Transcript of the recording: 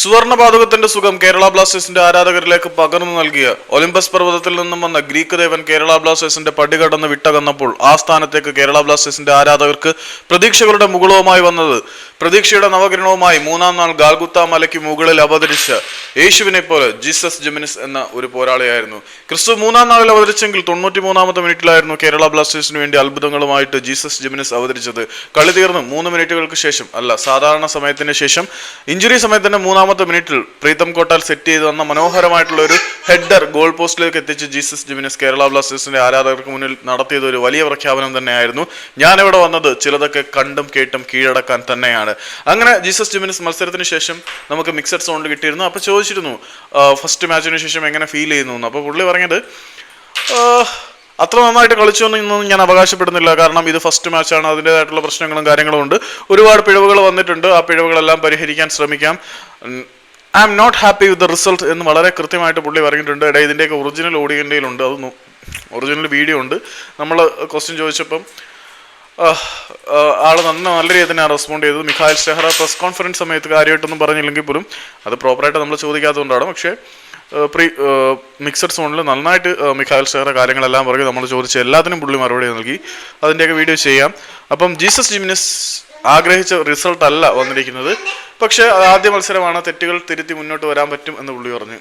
സുവർണ പാതകത്തിന്റെ സുഖം കേരള ബ്ലാസ്റ്റേഴ്സിന്റെ ആരാധകരിലേക്ക് പകർന്നു നൽകിയ ഒളിമ്പസ് പർവതത്തിൽ നിന്നും വന്ന ഗ്രീക്ക് ദേവൻ കേരള ബ്ലാസ്റ്റേഴ്സിന്റെ പടി കടന്ന് വിട്ടകന്നപ്പോൾ ആ സ്ഥാനത്തേക്ക് കേരള ബ്ലാസ്റ്റേഴ്സിന്റെ ആരാധകർക്ക് പ്രതീക്ഷകളുടെ മുകുളവുമായി വന്നത്. പ്രതീക്ഷയുടെ നവകിരണവുമായി മൂന്നാം നാൾ ഗാൽഗുത്ത മലയ്ക്ക് മുകളിൽ അവതരിച്ച യേശുവിനെ പോലെ ജീസസ് ജെമിനിസ് എന്ന ഒരു പോരാളിയായിരുന്നു. ക്രിസ്തു മൂന്നാം നാളിൽ അവതരിച്ചെങ്കിൽ തൊണ്ണൂറ്റി മൂന്നാമത്തെ മിനിറ്റിലായിരുന്നു കേരള ബ്ലാസ്റ്റേഴ്സിന് വേണ്ടി അത്ഭുതങ്ങളുമായിട്ട് ജീസസ് ജെമിനിസ് അവതരിച്ചത്. കളി തീർന്നു മൂന്ന് മിനിറ്റുകൾക്ക് ശേഷം അല്ല സാധാരണ സമയത്തിന് ശേഷം ഇഞ്ചുറി സമയത്തിന്റെ മൂന്നാമത്തെ മിനിറ്റിൽ പ്രീതം കോട്ടാൽ സെറ്റ് ചെയ്ത് വന്ന മനോഹരമായിട്ടുള്ള ഒരു ഹെഡർ ഗോൾ പോസ്റ്റിലേക്ക് എത്തിച്ച് ജീസസ് ജിമിനസ് കേരള ബ്ലാസ്റ്റേഴ്സിന്റെ ആരാധകർക്ക് മുന്നിൽ നടത്തിയത് ഒരു വലിയ പ്രഖ്യാപനം തന്നെയായിരുന്നു. ഞാനിവിടെ വന്നത് ചിലതൊക്കെ കണ്ടും കേട്ടും കീഴടക്കാൻ തന്നെയാണ്. അങ്ങനെ ജീസസ് ജിമിനസ് മത്സരത്തിന് ശേഷം നമുക്ക് മിക്സഡ് സൗണ്ട് കിട്ടിയിരുന്നു. അപ്പോൾ ചോദിച്ചിരുന്നു ഫസ്റ്റ് മാച്ചിന് ശേഷം എങ്ങനെ ഫീൽ ചെയ്യുന്നു അപ്പൊ അപ്പോൾ പുള്ളി പറഞ്ഞത് അത്ര നന്നായിട്ട് കളിച്ചു എന്നൊന്നും ഞാൻ അവകാശപ്പെടുന്നില്ല. കാരണം ഇത് ഫസ്റ്റ് മാച്ചാണ് അതിന്റെതായിട്ടുള്ള പ്രശ്നങ്ങളും കാര്യങ്ങളും ഉണ്ട്. ഒരുപാട് പിഴവുകൾ വന്നിട്ടുണ്ട്. ആ പിഴവുകളെല്ലാം പരിഹരിക്കാൻ ശ്രമിക്കാം. I am not happy with the result എന്ന് വളരെ കൃത്യമായിട്ട് പുള്ളി പറഞ്ഞിട്ടുണ്ട്. ഇടയിൽ ഇതിന്റെയൊക്കെ ഒറിജിനൽ ഓഡിയന്റെയിലുണ്ട് അത് ഒറിജിനൽ വീഡിയോ ഉണ്ട്. നമ്മൾ ക്വസ്റ്റ്യൻ ചോദിച്ചപ്പം ആൾ നന്ന നല്ല രീതിയിൽ തന്നെയാണ് റെസ്പോണ്ട് ചെയ്തത്. മിഖായൽ ഷെഹ്റ പ്രസ് കോൺഫറൻസ് സമയത്ത് കാര്യമായിട്ടൊന്നും പറഞ്ഞില്ലെങ്കിൽ പോലും അത് പ്രോപ്പറായിട്ട് നമ്മൾ ചോദിക്കാത്തതുകൊണ്ടാണ്. പക്ഷേ പ്രീ മിക്സഡ് സോണിൽ നന്നായിട്ട് മിഖായൽ ഷെഹ്റ കാര്യങ്ങളെല്ലാം പറഞ്ഞ് നമ്മൾ ചോദിച്ച എല്ലാത്തിനും പുള്ളി മറുപടി നൽകി. അതിന്റെയൊക്കെ വീഡിയോ ചെയ്യാം. അപ്പം ജീസസ് ജിമിനസ് ആഗ്രഹിച്ച റിസൾട്ട് അല്ല വന്നിരിക്കുന്നത്. പക്ഷേ ആദ്യ മത്സരമാണ്. തെറ്റുകൾ തിരുത്തി മുന്നോട്ട് വരാൻ പറ്റും എന്ന് പുള്ളി പറഞ്ഞു.